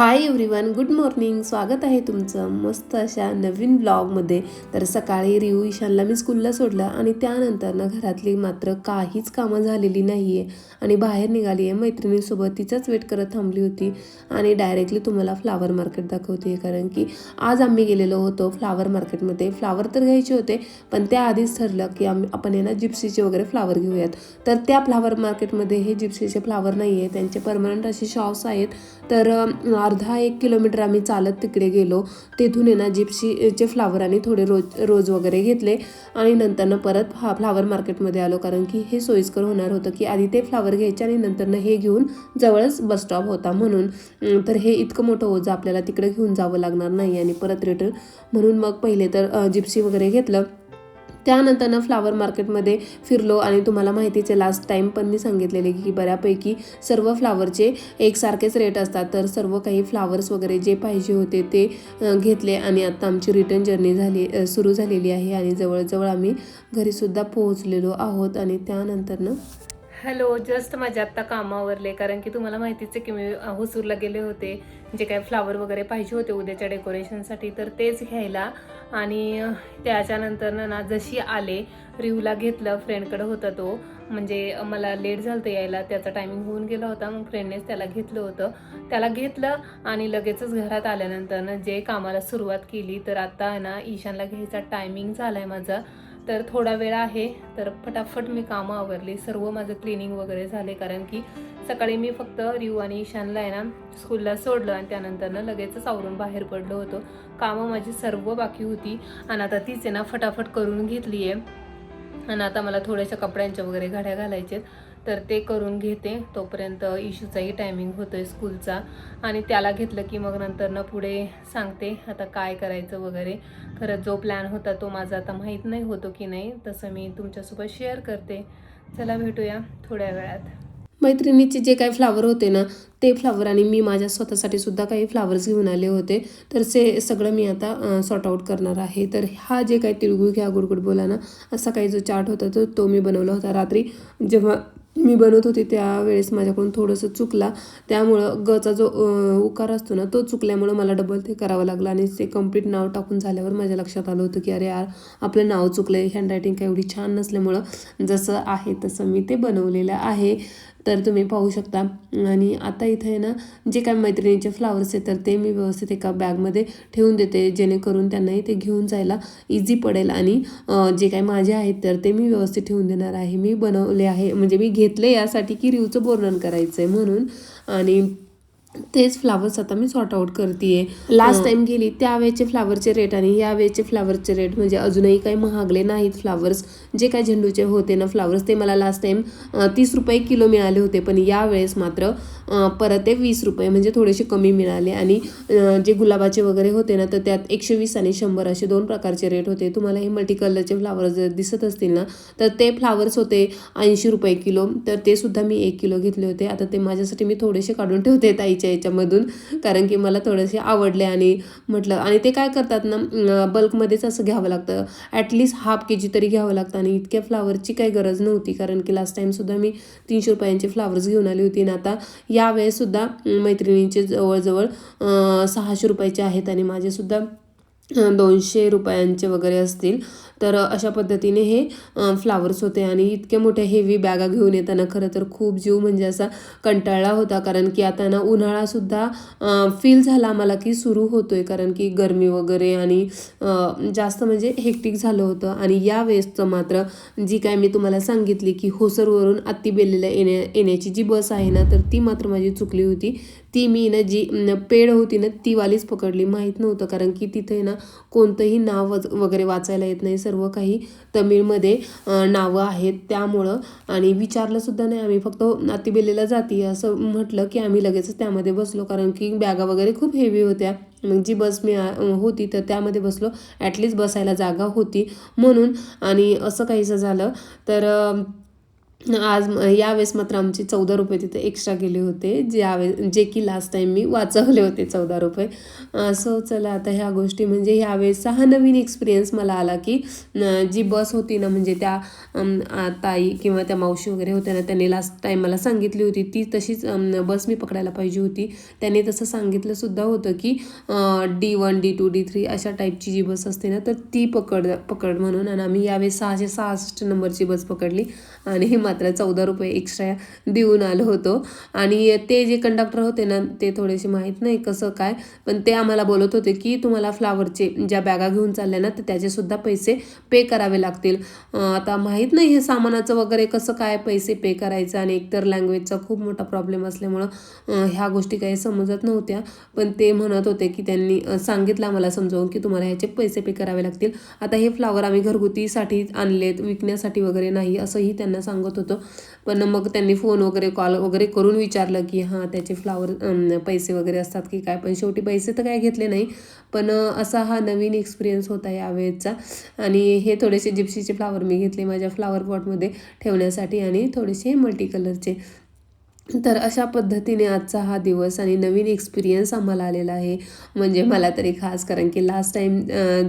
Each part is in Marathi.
हाय एव्हरीवन गुड मॉर्निंग स्वागत आहे तुमचं मस्त अशा नवीन ब्लॉगमध्ये तर सकाळी रिऊ ईशानला मी स्कूलला सोडलं आणि त्यानंतर ना घरातली मात्र काहीच कामं झालेली नाही आहे आणि बाहेर निघाली आहे मैत्रिणींसोबत तिचाच वेट करत थांबली होती. आणि डायरेक्टली तुम्हाला फ्लावर मार्केट दाखवते कारण की आज आम्ही गेलेलो होतो फ्लावर मार्केटमध्ये फ्लावर तर घ्यायचे होते पण त्याआधीच ठरलं की आम्ही आपण यांना ना जिप्सीचे वगैरे फ्लावर घेऊयात. तर त्या फ्लावर मार्केटमध्ये हे जिप्सीचे फ्लावर नाही आहे त्यांचे परमनंट असे शॉप्स आहेत. तर अर्धा एक किलोमीटर आम्ही चालत तिकडे गेलो. तिथून आहे ना जिप्सीचे फ्लावर आणि थोडे रोज रोज वगैरे घेतले. आणि नंतरनं परत हा फ्लावर मार्केटमध्ये आलो. कारण की हे सोयीस्कर होणार होतं की आधी ते फ्लावर घ्यायचे आणि नंतरनं हे घेऊन जवळच बस स्टॉप होता म्हणून. तर हे इतकं मोठं ओझं आपल्याला तिकडे घेऊन जावं लागणार नाही आणि परत रिटर्न म्हणून मग पहिले तर जिप्सी वगैरे घेतलं. त्यानंतरनं फ्लावर मार्केटमध्ये फिरलो आणि तुम्हाला माहितीचे लास्ट टाईम पण मी सांगितलेले की बऱ्यापैकी सर्व फ्लावरचे एकसारखेच रेट असतात. तर सर्व काही फ्लावर्स वगैरे जे पाहिजे होते ते घेतले आणि आत्ता आमची रिटर्न जर्नी झाली सुरू झालेली आहे आणि जवळजवळ आम्ही घरीसुद्धा पोहोचलेलो आहोत आणि त्यानंतरनं हॅलो जस्ट माझ्या आत्ता कामावरले कारण की तुम्हाला माहितीच आहे की मी हुसूरला गेले होते. जे काय फ्लावर वगैरे पाहिजे होते उद्याच्या डेकोरेशनसाठी तर तेच घ्यायला. आणि त्याच्यानंतर ना जशी आले रिव्हला घेतलं फ्रेंडकडं होता तो. म्हणजे मला लेट झालं होतं यायला त्याचा टायमिंग होऊन गेला होता मग फ्रेंडनेच त्याला घेतलं होतं. त्याला घेतलं आणि लगेचच घरात आल्यानंतर ना जे कामाला सुरुवात केली तर आत्ता ना ईशानला घ्यायचा टायमिंग झाला आहे माझा. तर थोडा वेळ आहे तर फटाफट मी कामं आवरली. सर्व माझं क्लिनिंग वगैरे झाले कारण की सकाळी मी फक्त रिव आणि ईशानला आहे ना स्कूलला सोडलं आणि त्यानंतरनं लगेचच आवरून बाहेर पडलो होतो. कामं माझी सर्व बाकी होती आणि आता तीच आहे ना फटाफट करून घेतली आहे आणि आता मला थोड्याशा कपड्यांच्या वगैरे घड्या घालायचे तर ते करून घेते. तोपर्यंत इशूचाही टायमिंग होतो आहे स्कूलचा आणि त्याला घेतलं की मग नंतर पुढे सांगते आता काय करायचं वगैरे. खरंच जो प्लॅन होता तो माझा आता माहीत नाही होतो की नाही. तसं मी तुमच्यासोबत शेअर करते. चला भेटूया थोड्या वेळात. मैत्रिणीचे जे काही फ्लावर होते ना ते फ्लावर आणि मी माझ्या स्वतःसाठी सुद्धा काही फ्लावर्स घेऊन आले होते. तर ते सगळं मी आता सॉर्ट आऊट करणार आहे. तर हा जे काही तिळगुळ घ्या गुडगुड बोला ना असा काही जो चार्ट होता तो तो मी बनवला होता रात्री. जेव्हा मी बनवत होती त्यावेळेस माझ्याकडून थोडंसं चुकला. त्यामुळं गचा जो उकार असतो ना तो चुकल्यामुळं मला डबल ते करावं लागलं आणि ते कंप्लीट नाव टाकून झाल्यावर माझ्या लक्षात आलं होतं की अरे यार आपलं नाव चुकलं आहे हँडरायटिंग काय एवढी छान नसल्यामुळं जसं आहे तसं मी ते बनवलेलं आहे. तर तुम्ही पाहू शकता. आणि आता इथं आहे ना जे काय मैत्रिणीचे फ्लावर्स आहेत तर ते मी व्यवस्थित एका बॅगमध्ये ठेवून देते जेणेकरून त्यांनाही ते घेऊन जायला इझी पडेल. आणि जे काय माझे आहेत तर ते मी व्यवस्थित ठेवून देणार आहे. मी बनवले आहे म्हणजे मी घेतले यासाठी की रिवचं वर्णन करायचं आहे म्हणून. आणि तेच फ्लावर्स आता मी सॉर्ट आऊट करते लास्ट टाइम गेली त्यावेळेचे फ्लावरचे रेट आणि या वेळेचे फ्लावरचे रेट म्हणजे अजूनही काही महागले नाहीत फ्लावर्स जे काय झेंडूचे होते ना फ्लावर्स ते मला लास्ट टाइम तीस रुपये किलो मिळाले होते पण यावेळेस मात्र परत ते वीस रुपये म्हणजे थोडेसे कमी मिळाले. आणि जे गुलाबाचे वगैरे होते ना तर त्यात एकशे वीस आणि शंभर असे दोन प्रकारचे रेट होते. तुम्हाला हे मल्टी कलरचे फ्लावर्स जर दिसत असतील ना तर ते फ्लावर्स होते ऐंशी रुपये किलो. तर ते सुद्धा मी एक किलो घेतले होते. आता ते माझ्यासाठी मी थोडेसे काढून ठेवते ताईच्या याच्यामधून कारण की मला थोडेसे आवडले आणि म्हटलं आणि ते काय करतात ना बल्कमध्येच असं घ्यावं लागतं. ॲटलिस्ट हाफ के जी तरी घ्यावं लागतं आणि इतक्या फ्लावरची काही गरज नव्हती कारण की लास्ट टाईमसुद्धा मी तीनशे रुपयांचे फ्लावर्स घेऊन आली होती. आणि आता या यावेळेससुद्धा मैत्रिणींचे जवळजवळ सहाशे रुपयाचे आहेत आणि माझेसुद्धा दोनशे रुपयांचे वगैरे असतील. तर अशा पद्धतीने हे फ्लावर्स होते आणि इतके मोठ्या हेवी बॅगा घेऊन येताना खरं तर खूप जीव म्हणजे असा कंटाळला होता. कारण की आता ना उन्हाळासुद्धा फील झाला मला की सुरू होतो आहे कारण की गरमी वगैरे आणि जास्त म्हणजे हेक्टिक झालं होतं. आणि या वेळेसचं मात्र जी काय मी तुम्हाला सांगितली की होसरवरून अत्तीबेलेला येण्या येण्याची जी बस आहे ना तर ती मात्र माझी चुकली होती. ती मी ना जी पेड होती ना ती वालीच पकडली. माहीत नव्हतं कारण की तिथे ना कोणतंही नाव वगैरे वाचायला येत नाही. सर्व काही तमिळमध्ये नावं आहेत त्यामुळं. आणि विचारलंसुद्धा नाही आम्ही. फक्त नातीबेलेला जाती असं म्हटलं की आम्ही लगेचच त्यामध्ये बसलो. कारण की बॅगा वगैरे खूप हेवी होत्या. मग जी बस मी होती तर त्यामध्ये बसलो. ॲटलीस्ट बसायला जागा होती. म्हणून आणि असं काहीसं झालं. तर आज यावेळेस मात्र आमचे चौदा रुपये तिथे एक्स्ट्रा गेले होते. ज्यावे जे की लास्ट टाईम मी वाचवले होते चौदा रुपये. सो चला आता ह्या गोष्टी म्हणजे ह्यावेळेसचा हा नवीन एक्सपिरियन्स मला आला की जी बस होती ना म्हणजे त्या ताई किंवा त्या मावशी वगैरे होत्या ना त्यांनी लास्ट टाईम मला सांगितली होती. ती तशीच बस मी पकडायला पाहिजे होती. त्यांनी तसं सांगितलंसुद्धा होतं की D one D two D three अशा टाईपची जी बस असते ना तर ती पकड पकड म्हणून. आणि आम्ही यावेळेस सहाशे सहासष्ट नंबरची बस पकडली. आणि मात्र चौदा रुपये एक्स्ट्रा देऊन आलो होतो. आणि ते जे कंडक्टर होते ना ते थोडेसे माहीत नाही कसं काय पण ते आम्हाला बोलत होते की तुम्हाला फ्लावरचे ज्या बॅगा घेऊन चालल्या ना तर त्याचेसुद्धा पैसे पे करावे लागतील. आता माहीत नाही हे सामानाचं वगैरे कसं काय पैसे पे करायचं आणि एकतर लँग्वेजचा खूप मोठा प्रॉब्लेम असल्यामुळं ह्या गोष्टी काही समजत नव्हत्या. पण ते म्हणत होते की त्यांनी सांगितलं आम्हाला समजावून की तुम्हाला ह्याचे पैसे पे करावे लागतील. आता हे फ्लावर आम्ही घरगुतीसाठी आणलेत विकण्यासाठी वगैरे नाही असंही त्यांना सांगत होतो होतो. पण मग त्यांनी फोन वगैरे कॉल वगैरे करून विचारलं की हां त्याचे फ्लावर पैसे वगैरे असतात की काय? पण शेवटी पैसे तर काय घेतले नाही. पण असा हा नवीन एक्सपिरियन्स होता यावेळेचा आणि हे थोडेसे जिप्सीचे फ्लावर मी घेतले माझ्या फ्लावर पॉटमध्ये ठेवण्यासाठी आणि थोडेसे मल्टी कलरचे तर अशा पद्धतीने आजचा हा दिवस आणि नवीन एक्सपिरियन्स आम्हाला आलेला आहे. म्हणजे मला तरी खास कारण की लास्ट टाईम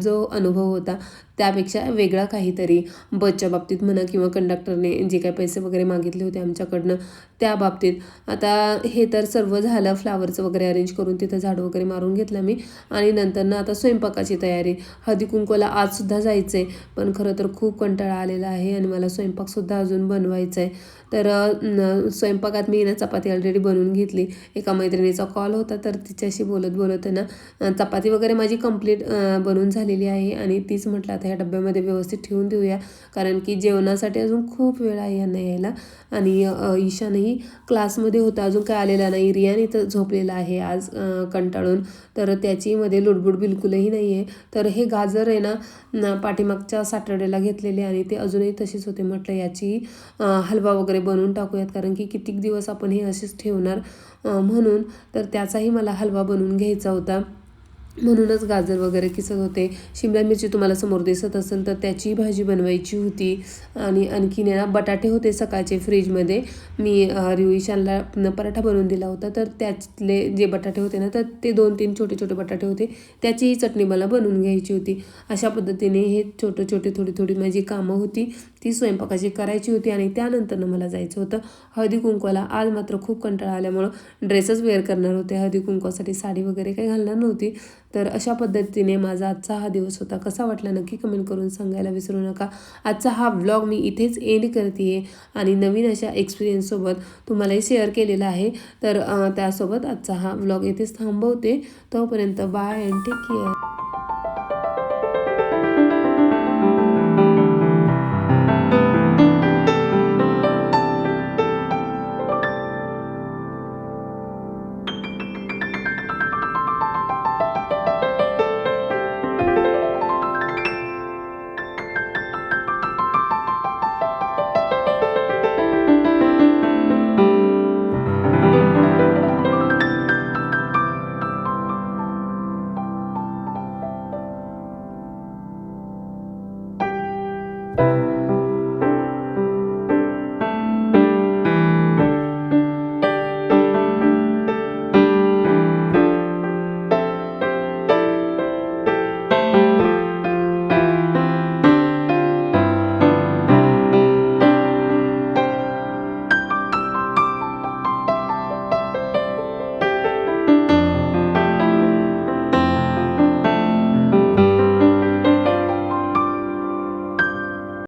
जो अनुभव होता त्यापेक्षा वेगळा काहीतरी बसच्या बाबतीत म्हणा किंवा कंडक्टरने जे काही पैसे वगैरे मागितले होते आमच्याकडनं त्या बाबतीत. आता हे तर सर्व झालं फ्लावरचं वगैरे अरेंज करून तिथं झाडं वगैरे मारून घेतलं मी. आणि नंतर ना आता स्वयंपाकाची तयारी. हळदी कुंकूला आजसुद्धा जायचं आहे पण खरं तर खूप कंटाळा आलेला आहे आणि मला स्वयंपाकसुद्धा अजून बनवायचा आहे तर स्वयंपाकात मी ना चपाती ऑलरेडी बनवून घेतली. एका मैत्रिणीचा कॉल होता तर तिच्याशी बोलत बोलत आहे ना चपाती वगैरे माझी कंप्लीट बनवून झालेली आहे. आणि तीच म्हटलं आता ह्या डब्यामध्ये व्यवस्थित ठेवून देऊया. कारण की जेवणासाठी अजून खूप वेळ आहे यांना यायला. आणि ईशानही क्लासमध्ये होता. अजून काय आलेला नाही. रियान इथं झोपलेला आहे आज कंटाळून. तर त्याचीमध्ये लुडबुड बिलकुलही नाही आहे तर हे गाजर आहे ना पाठीमागच्या सॅटर्डेला घेतलेले आणि ते अजूनही तशीच होते म्हटलं याची हलवा वगैरे बनवून टाकूयात. कारण की कितीक दिवस आपण हे असेच ठेवणार म्हणून. तर त्याचाही मला हलवा बनवून घ्यायचा होता. म्हणूनच गाजर वगैरे किसत होते. शिमला मिरची तुम्हाला समोर दिसत असेल तर त्याची भाजी बनवायची होती. आणि आणखीन ना बटाटे होते सकाळचे फ्रीजमध्ये. मी रिविशानला पराठा बनवून दिला होता. तर त्यातले जे बटाटे होते ना तर ते दोन तीन छोटे छोटे बटाटे होते. त्याचीही चटणी मला बनवून घ्यायची होती. अशा पद्धतीने हे छोटे छोटे थोडी थोडी माझी कामं होती. ती स्वयंपाकाची करायची होती आणि त्यानंतरनं मला जायचं होतं. हळदी कुंकवाला आज मात्र खूप कंटाळा आल्यामुळं ड्रेसच वेअर करणार होते. हळदी कुंकवासाठी साडी वगैरे काही घालणार नव्हती. तर अशा पद्धतीने माझा आजचा हा दिवस होता. कसा वाटला नक्की कमेंट करून सांगायला विसरू नका. आजचा हा व्लॉग मी इथेच एंड करते आहे आणि नवीन अशा एक्सपिरियन्ससोबत तुम्हालाही शेअर केलेला आहे. तर त्यासोबत आजचा हा व्लॉग इथेच थांबवते. तोपर्यंत बाय अँड टेक केअर